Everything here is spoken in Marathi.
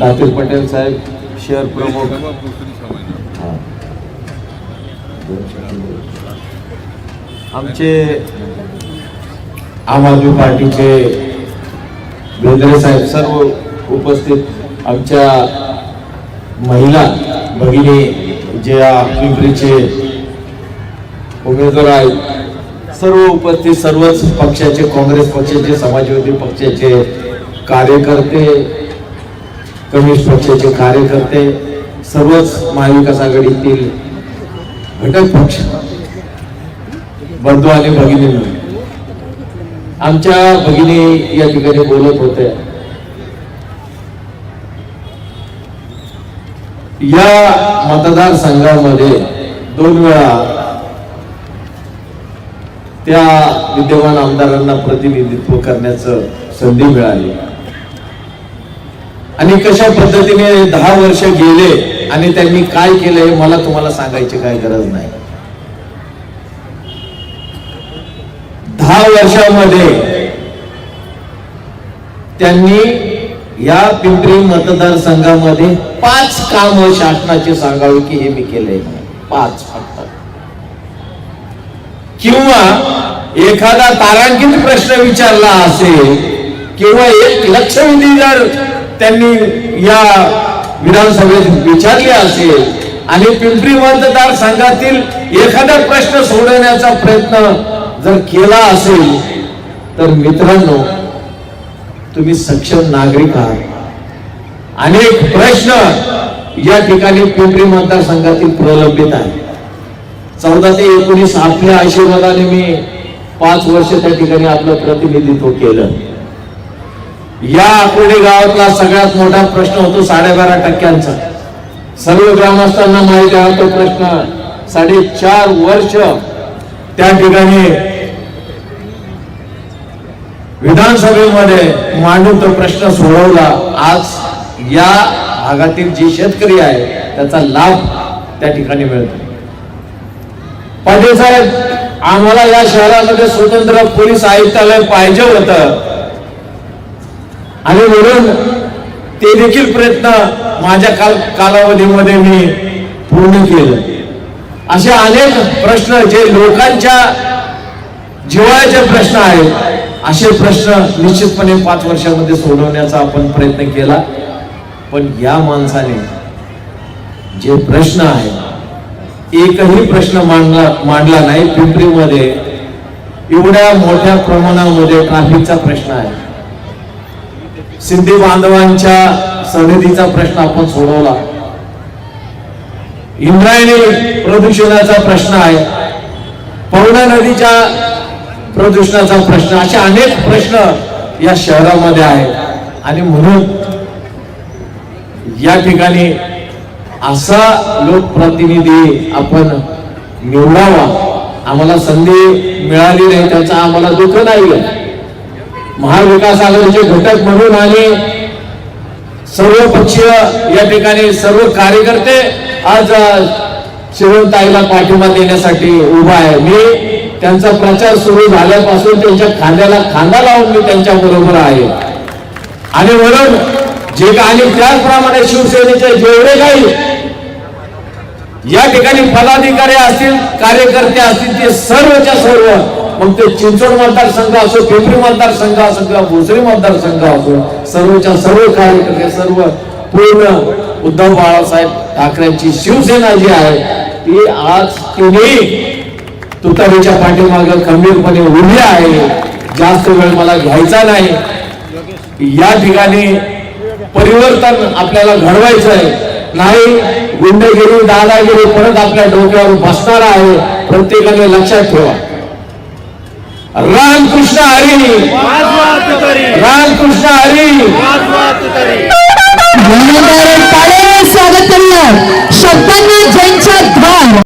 दातीर पटेल साहेब शहर प्रमुख आमचे आम आदमी पार्टीचे बेंद्रे साहेब सर्व उपस्थित आमच्या महिला भगिनी ज्या पिंपरीचे उमेदवार आहेत. सर्व उपस्थित सर्वच पक्षाचे काँग्रेस पक्षाचे समाजवादी पक्षाचे कार्यकर्ते कम्युनिस्ट पक्षाचे कार्यकर्ते सर्वच महाविकास आघाडीतील घटक पक्ष बंधू आणि भगिनी आमच्या भगिनी या ठिकाणी बोलत होत्या. या मतदारसंघामध्ये दोन वेळा त्या विद्यमान आमदारांना प्रतिनिधित्व करण्याचं संधी मिळाली. आणि कशा पद्धतीने दहा वर्ष गेले आणि त्यांनी काय केलं हे मला तुम्हाला सांगायची काय गरज नाही. दहा वर्षामध्ये त्यांनी या पिंपरी मतदारसंघामध्ये पाच काम शासनाचे सांगावे की हे मी केले पाच फक्त. किंवा एखादा तारांकित प्रश्न विचारला असेल किंवा एक लक्षवेधी जर त्यांनी या विधानसभेत विचारले असेल आणि पिंपरी मतदारसंघातील एखादा प्रश्न सोडवण्याचा प्रयत्न जर केला असेल तर मित्रांनो तुम्ही सक्षम नागरिक आहात. अनेक प्रश्न या ठिकाणी पिंपरी मतदारसंघातील प्रलंबित आहे चौदा ते एकोणीस आपल्या आशीर्वादाने मी पाच वर्ष त्या ठिकाणी आपलं प्रतिनिधित्व केलं. या आकुर्डी गावातला सगळ्यात मोठा प्रश्न होतो साडेबारा टक्क्यांचा. सर्व ग्रामस्थांना माहिती आहे तो प्रश्न साडेचार वर्ष त्या ठिकाणी विधानसभेमध्ये मांडून तो प्रश्न सोडवला. आज या भागातील जे शेतकरी आहे त्याचा लाभ त्या ठिकाणी मिळतो. पाटील साहेब आम्हाला या शहरामध्ये स्वतंत्र पोलीस आयुक्तालय पाहिजे होतं. आणि म्हणून ते देखील प्रयत्न माझ्या काल कालावधीमध्ये मी पूर्ण केलं. असे अनेक प्रश्न जे लोकांच्या जिव्हाळ्याचे प्रश्न आहेत असे प्रश्न निश्चितपणे पाच वर्षामध्ये सोडवण्याचा आपण प्रयत्न केला. पण या माणसाने जे प्रश्न आहेत एकही प्रश्न मांडला मांडला नाही. पिंपरीमध्ये एवढ्या मोठ्या प्रमाणामध्ये ट्रॅफिकचा प्रश्न आहे. सिंधी बांधवांच्या समितीचा प्रश्न आपण सोडवला. इंद्रायणी प्रदूषणाचा प्रश्न आहे. पवना नदीच्या प्रदूषणाचा प्रश्न असे अनेक प्रश्न या शहरामध्ये आहेत. आणि म्हणून या ठिकाणी असा लोकप्रतिनिधी आपण निवडावा. आम्हाला संधी मिळाली नाही त्याचा आम्हाला दुःख नाही महाविकास आघाडीचे घटक म्हणून आणि सर्व पक्षीय या ठिकाणी सर्व कार्यकर्ते आज शिवताईला पाठिंबा देण्यासाठी उभा आहे. मी त्यांचा प्रचार सुरू झाल्यापासून त्यांच्या खांद्याला खांदा लावून मी त्यांच्या बरोबर आहे. आणि म्हणून जे का- आणि त्याचप्रमाणे शिवसेनेचे जेवढे काही या ठिकाणी पदाधिकारी असतील कार्यकर्ते असतील ते सर्वच्या सर्व मग ते चिंचवड मतदारसंघ असो पिंपरी मतदारसंघ असो किंवा भोसरी मतदारसंघ असो सर्वच्या सर्व कार्यकर्ते सर्व पूर्ण उद्धव बाळासाहेब ठाकरेंची शिवसेना जी आहे ती आज तुम्ही तुतारीच्या पाठीमागे खंबीरपणे उभी आहे. जास्त वेळ मला घ्यायचा नाही. या ठिकाणी परिवर्तन आपल्याला घडवायचं आहे नाही गुंडगिरी दादागिरी परत आपल्या डोक्यावर बसणार आहे. प्रत्येकाने लक्षात ठेवा. रामकृष्ण हरी. रामकृष्ण हरी. स्वागत करूया शब्दांनी जय